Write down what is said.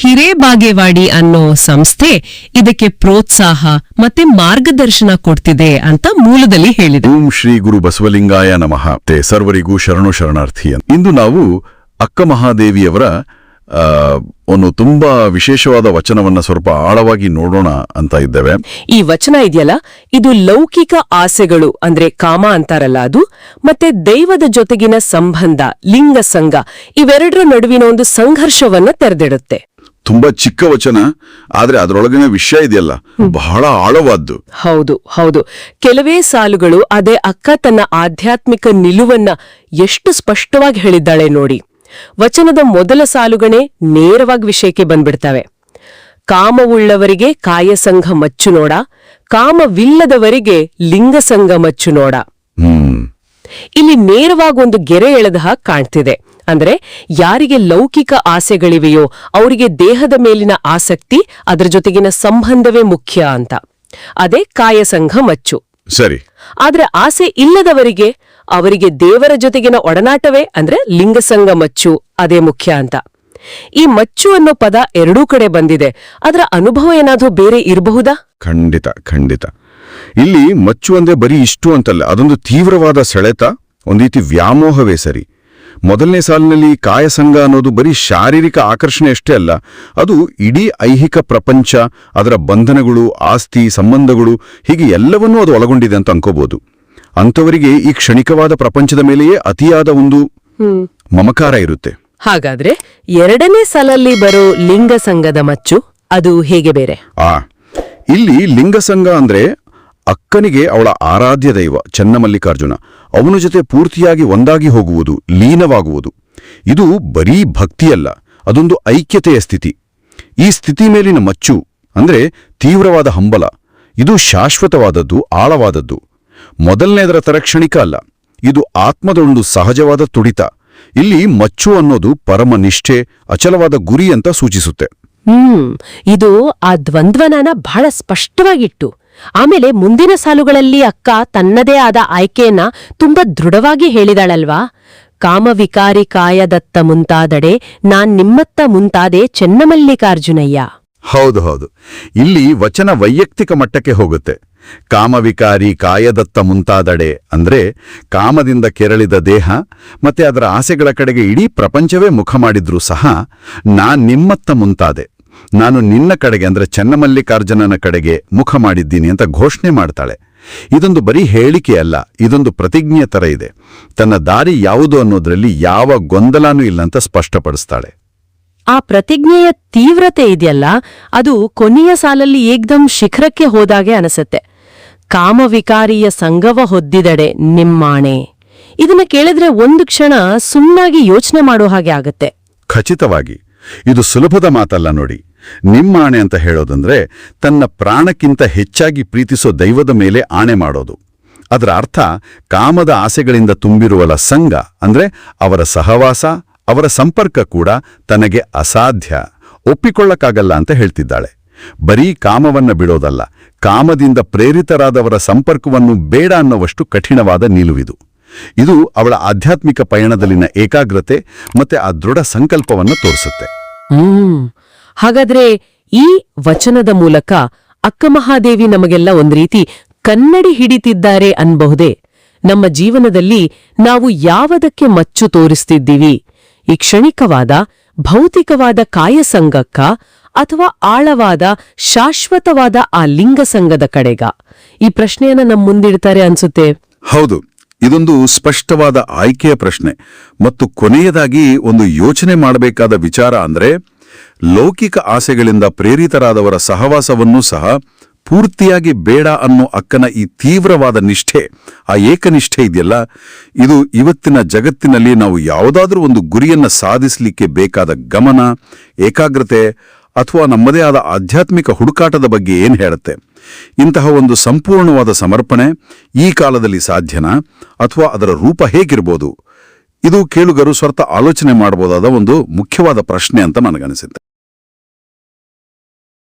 ಹಿರೇಬಾಗೇವಾಡಿ ಅನ್ನೋ ಸಂಸ್ಥೆ ಇದಕ್ಕೆ ಪ್ರೋತ್ಸಾಹ ಮತ್ತೆ ಮಾರ್ಗದರ್ಶನ ಕೊಡ್ತಿದೆ ಅಂತ ಮೂಲದಲ್ಲಿ ಹೇಳಿದೆ. ಓಂ ಶ್ರೀ ಗುರು ಬಸವಲಿಂಗಾಯ ನಮಃ. ಸರ್ವರಿಗೂ ಶರಣು ಶರಣಾರ್ಥಿ. ಇಂದು ನಾವು ಅಕ್ಕ ಮಹಾದೇವಿಯವರ ಒಂದು ತುಂಬಾ ವಿಶೇಷವಾದ ವಚನವನ್ನ ಸ್ವಲ್ಪ ಆಳವಾಗಿ ನೋಡೋಣ ಅಂತ ಇದ್ದೇವೆ. ಈ ವಚನ ಇದೆಯಲ್ಲ? ಇದು ಲೌಕಿಕ ಆಸೆಗಳು ಅಂದ್ರೆ ಕಾಮ ಅಂತಾರಲ್ಲ ಅದು ಮತ್ತೆ ದೈವದ ಜೊತೆಗಿನ ಸಂಬಂಧ ಲಿಂಗ ಸಂಘ ಇವೆರಡರ ನಡುವಿನ ಒಂದು ಸಂಘರ್ಷವನ್ನ ತೆರೆದಿಡುತ್ತೆ. ತುಂಬಾ ಚಿಕ್ಕ ವಚನ ಆದ್ರೆ ಅದರೊಳಗಿನ ವಿಷಯ ಇದೆಯಲ್ಲ. ಬಹಳ ಆಳವಾದ್ದು. ಹೌದು ಹೌದು. ಕೆಲವೇ ಸಾಲುಗಳು ಅದೇ ಅಕ್ಕ ತನ್ನ ಆಧ್ಯಾತ್ಮಿಕ ನಿಲುವನ್ನ ಎಷ್ಟು ಸ್ಪಷ್ಟವಾಗಿ ಹೇಳಿದ್ದಾಳೆ ನೋಡಿ. ವಚನದ ಮೊದಲ ಸಾಲುಗಳೇ ನೇರವಾಗಿ ವಿಷಯಕ್ಕೆ ಬಂದ್ಬಿಡ್ತವೆ. ಕಾಮವುಳ್ಳವರಿಗೆ ಕಾಯಸಂಘ ಮಚ್ಚು ನೋಡ ಕಾಮವಿಲ್ಲದವರಿಗೆ ಲಿಂಗಸಂಘ ಮಚ್ಚು ನೋಡ. ಇಲ್ಲಿ ನೇರವಾಗಿ ಒಂದು ಗೆರೆ ಎಳೆದ ಹಾಗೆ ಕಾಣ್ತಿದೆ. ಅಂದ್ರೆ ಯಾರಿಗೆ ಲೌಕಿಕ ಆಸೆಗಳಿವೆಯೋ ಅವರಿಗೆ ದೇಹದ ಮೇಲಿನ ಆಸಕ್ತಿ ಅದರ ಜೊತೆಗಿನ ಸಂಬಂಧವೇ ಮುಖ್ಯ ಅಂತ. ಅದೇ ಕಾಯಸಂಘ ಮಚ್ಚು. ಸರಿ. ಆದ್ರೆ ಆಸೆ ಇಲ್ಲದವರಿಗೆ ಅವರಿಗೆ ದೇವರ ಜೊತೆಗಿನ ಒಡನಾಟವೇ ಅಂದ್ರೆ ಲಿಂಗಸಂಘ ಮಚ್ಚು ಅದೇ ಮುಖ್ಯ ಅಂತ. ಈ ಮಚ್ಚು ಅನ್ನೋ ಪದ ಎರಡೂ ಕಡೆ ಬಂದಿದೆ. ಅದರ ಅನುಭವ ಏನಾದ್ರೂ ಬೇರೆ ಇರಬಹುದಾ? ಖಂಡಿತ ಖಂಡಿತ. ಇಲ್ಲಿ ಮಚ್ಚು ಅಂದ್ರೆ ಬರೀ ಇಷ್ಟು ಅಂತಲ್ಲ ಅದೊಂದು ತೀವ್ರವಾದ ಸೆಳೆತ ಒಂದು ರೀತಿ ವ್ಯಾಮೋಹವೇ ಸರಿ. ಮೊದಲನೇ ಸಾಲಿನಲ್ಲಿ ಕಾಯಸಂಗ ಅನ್ನೋದು ಬರೀ ಶಾರೀರಿಕ ಆಕರ್ಷಣೆ ಅಷ್ಟೇ ಅಲ್ಲ ಅದು ಇಡೀ ಐಹಿಕ ಪ್ರಪಂಚ ಅದರ ಬಂಧನಗಳು ಆಸ್ತಿ ಸಂಬಂಧಗಳು ಹೀಗೆ ಎಲ್ಲವನ್ನೂ ಅದು ಒಳಗೊಂಡಿದೆ ಅಂತ ಅನ್ಕೋಬಹುದು ಅಂಥವರಿಗೆ ಈ ಕ್ಷಣಿಕವಾದ ಪ್ರಪಂಚದ ಮೇಲೆಯೇ ಅತಿಯಾದ ಒಂದು ಮಮಕಾರ ಇರುತ್ತೆ. ಹಾಗಾದ್ರೆ ಎರಡನೇ ಸಾಲಲ್ಲಿ ಬರೋ ಲಿಂಗ ಸಂಘದ ಮಚ್ಚು ಅದು ಹೇಗೆ ಬೇರೆ? ಆ ಇಲ್ಲಿ ಲಿಂಗಸಂಗ ಅಂದ್ರೆ ಅಕ್ಕನಿಗೆ ಅವಳ ಆರಾಧ್ಯ ದೈವ ಚನ್ನಮಲ್ಲಿಕಾರ್ಜುನ. ಅವನ ಜೊತೆ ಪೂರ್ತಿಯಾಗಿ ಒಂದಾಗಿ ಹೋಗುವುದು ಲೀನವಾಗುವುದು. ಇದು ಬರೀ ಭಕ್ತಿಯಲ್ಲ, ಅದೊಂದು ಐಕ್ಯತೆಯ ಸ್ಥಿತಿ. ಈ ಸ್ಥಿತಿ ಮೇಲಿನ ಮಚ್ಚು, ಅಂದ್ರೆ ತೀವ್ರವಾದ ಹಂಬಲ, ಇದು ಶಾಶ್ವತವಾದದ್ದು, ಆಳವಾದದ್ದು. ಮೊದಲನೇದರ ತರಕ್ಷಣಿಕ ಅಲ್ಲ, ಇದು ಆತ್ಮದ ಒಂದು ಸಹಜವಾದ ತುಡಿತ. ಇಲ್ಲಿ ಮಚ್ಚು ಅನ್ನೋದು ಪರಮ ನಿಷ್ಠೆ, ಅಚಲವಾದ ಗುರಿ ಅಂತ ಸೂಚಿಸುತ್ತೆ. ಹ್ಮ್, ಇದು ಆ ದ್ವಂದ್ವನನ ಬಹಳ ಸ್ಪಷ್ಟವಾಗಿಟ್ಟು. ಆಮೇಲೆ ಮುಂದಿನ ಸಾಲುಗಳಲ್ಲಿ ಅಕ್ಕ ತನ್ನದೇ ಆದ ಆಯ್ಕೆಯನ್ನ ತುಂಬಾ ದೃಢವಾಗಿ ಹೇಳಿದಾಳಲ್ವಾ? ಕಾಮವಿಕಾರಿ ಕಾಯದತ್ತ ಮುಂತಾದಡೆ ನಾನ್ ನಿಮ್ಮತ್ತ ಮುಂತಾದೆ ಚೆನ್ನಮಲ್ಲಿಕಾರ್ಜುನಯ್ಯ. ಹೌದು ಹೌದು. ಇಲ್ಲಿ ವಚನ ವೈಯಕ್ತಿಕ ಮಟ್ಟಕ್ಕೆ ಹೋಗುತ್ತೆ. ಕಾಮವಿಕಾರಿ ಕಾಯದತ್ತ ಮುಂತಾದಡೆ ಅಂದ್ರೆ ಕಾಮದಿಂದ ಕೆರಳಿದ ದೇಹ ಮತ್ತೆ ಅದರ ಆಸೆಗಳ ಕಡೆಗೆ ಇಡೀ ಪ್ರಪಂಚವೇ ಮುಖ ಮಾಡಿದ್ರೂ ಸಹ ನಾನ್ ನಿಮ್ಮತ್ತ ಮುಂತಾದೆ. ನಾನು ನಿನ್ನ ಕಡೆಗೆ ಅಂದ್ರೆ ಚೆನ್ನಮಲ್ಲಿಕಾರ್ಜುನನ ಕಡೆಗೆ ಮುಖ ಮಾಡಿದ್ದೀನಿ ಅಂತ ಘೋಷಣೆ ಮಾಡ್ತಾಳೆ. ಇದೊಂದು ಬರೀ ಹೇಳಿಕೆ ಅಲ್ಲ ಇದೊಂದು ಪ್ರತಿಜ್ಞೆ ತರ ಇದೆ. ತನ್ನ ದಾರಿ ಯಾವುದು ಅನ್ನೋದ್ರಲ್ಲಿ ಯಾವ ಗೊಂದಲನೂ ಇಲ್ಲ ಅಂತ ಸ್ಪಷ್ಟಪಡಿಸ್ತಾಳೆ. ಆ ಪ್ರತಿಜ್ಞೆಯ ತೀವ್ರತೆ ಇದೆಯಲ್ಲ ಅದು ಕೊನೆಯ ಸಾಲಲ್ಲಿ ಏಕ್ದಂ ಶಿಖರಕ್ಕೆ ಹೋದಾಗೆ ಅನಿಸುತ್ತೆ. ಕಾಮವಿಕಾರಿಯ ಸಂಗವ ಹೊದ್ದಿದಡೆ ನಿಮ್ಮಾಣೆ. ಇದನ್ನ ಕೇಳಿದ್ರೆ ಒಂದು ಕ್ಷಣ ಸುಮ್ಮನಾಗಿ ಯೋಚನೆ ಮಾಡೋ ಹಾಗೆ ಆಗತ್ತೆ. ಖಚಿತವಾಗಿ ಇದು ಸುಲಭದ ಮಾತಲ್ಲ ನೋಡಿ. ನಿಮ್ಮ ಆಣೆ ಅಂತ ಹೇಳೋದಂದ್ರೆ ತನ್ನ ಪ್ರಾಣಕ್ಕಿಂತ ಹೆಚ್ಚಾಗಿ ಪ್ರೀತಿಸೋ ದೈವದ ಮೇಲೆ ಆಣೆ ಮಾಡೋದು. ಅದರ ಅರ್ಥ ಕಾಮದ ಆಸೆಗಳಿಂದ ತುಂಬಿರುವಲ ಸಂಘ ಅಂದ್ರೆ ಅವರ ಸಹವಾಸ, ಅವರ ಸಂಪರ್ಕ ಕೂಡ ತನಗೆ ಅಸಾಧ್ಯ. ಒಪ್ಪಿಕೊಳ್ಳಕ್ಕಾಗಲ್ಲ ಅಂತ ಹೇಳ್ತಿದ್ದಾಳೆ. ಬರೀ ಕಾಮವನ್ನ ಬಿಡೋದಲ್ಲ, ಕಾಮದಿಂದ ಪ್ರೇರಿತರಾದವರ ಸಂಪರ್ಕವನ್ನು ಬೇಡ ಅನ್ನುವಷ್ಟು ಕಠಿಣವಾದ ನಿಲುವಿದು. ಇದು ಅವಳ ಆಧ್ಯಾತ್ಮಿಕ ಪಯಣದಲ್ಲಿನ ಏಕಾಗ್ರತೆ ಮತ್ತೆ ಆ ದೃಢ ಸಂಕಲ್ಪವನ್ನು ತೋರಿಸುತ್ತೆ. ಹಾಗಾದ್ರೆ ಈ ವಚನದ ಮೂಲಕ ಅಕ್ಕಮಹಾದೇವಿ ನಮಗೆಲ್ಲ ಒಂದ್ ರೀತಿ ಕನ್ನಡಿ ಹಿಡಿತಿದ್ದಾರೆ ಅನ್ಬಹುದೇ? ನಮ್ಮ ಜೀವನದಲ್ಲಿ ನಾವು ಯಾವದಕ್ಕೆ ಮಚ್ಚು ತೋರಿಸ್ತಿದ್ದೀವಿ? ಈ ಕ್ಷಣಿಕವಾದ, ಭೌತಿಕವಾದ ಕಾಯಸಂಗಕ್ಕ ಅಥವಾ ಆಳವಾದ, ಶಾಶ್ವತವಾದ ಆ ಲಿಂಗಸಂಗದ ಕಡೆಗ? ಈ ಪ್ರಶ್ನೆಯನ್ನ ನಮ್ಮ ಮುಂದಿಡ್ತಾರೆ ಅನ್ಸುತ್ತೆ. ಹೌದು, ಇದೊಂದು ಸ್ಪಷ್ಟವಾದ ಆಯ್ಕೆಯ ಪ್ರಶ್ನೆ. ಮತ್ತು ಕೊನೆಯದಾಗಿ ಒಂದು ಯೋಚನೆ ಮಾಡಬೇಕಾದ ವಿಚಾರ ಅಂದ್ರೆ ಲೌಕಿಕ ಆಸೆಗಳಿಂದ ಪ್ರೇರಿತರಾದವರ ಸಹವಾಸವನ್ನೂ ಸಹ ಪೂರ್ತಿಯಾಗಿ ಬೇಡ ಅನ್ನೋ ಅಕ್ಕನ ಈ ತೀವ್ರವಾದ ನಿಷ್ಠೆ, ಆ ಏಕನಿಷ್ಠೆ ಇದೆಯಲ್ಲ? ಇದು ಇವತ್ತಿನ ಜಗತ್ತಿನಲ್ಲಿ ನಾವು ಯಾವುದಾದ್ರೂ ಒಂದು ಗುರಿಯನ್ನ ಸಾಧಿಸಲಿಕ್ಕೆ ಬೇಕಾದ ಗಮನ, ಏಕಾಗ್ರತೆ ಅಥವಾ ನಮ್ಮದೇ ಆದ ಆಧ್ಯಾತ್ಮಿಕ ಹುಡುಕಾಟದ ಬಗ್ಗೆ ಏನು ಹೇಳುತ್ತೆ? ಇಂತಹ ಒಂದು ಸಂಪೂರ್ಣವಾದ ಸಮರ್ಪಣೆ ಈ ಕಾಲದಲ್ಲಿ ಸಾಧ್ಯನಾ? ಅಥವಾ ಅದರ ರೂಪ ಹೇಗಿರ್ಬೋದು? ಇದು ಕೇಳುಗರು ಸ್ವರ್ಥ ಆಲೋಚನೆ ಮಾಡಬಹುದಾದ ಒಂದು ಮುಖ್ಯವಾದ ಪ್ರಶ್ನೆ ಅಂತ ನನಗನಿಸುತ್ತೆ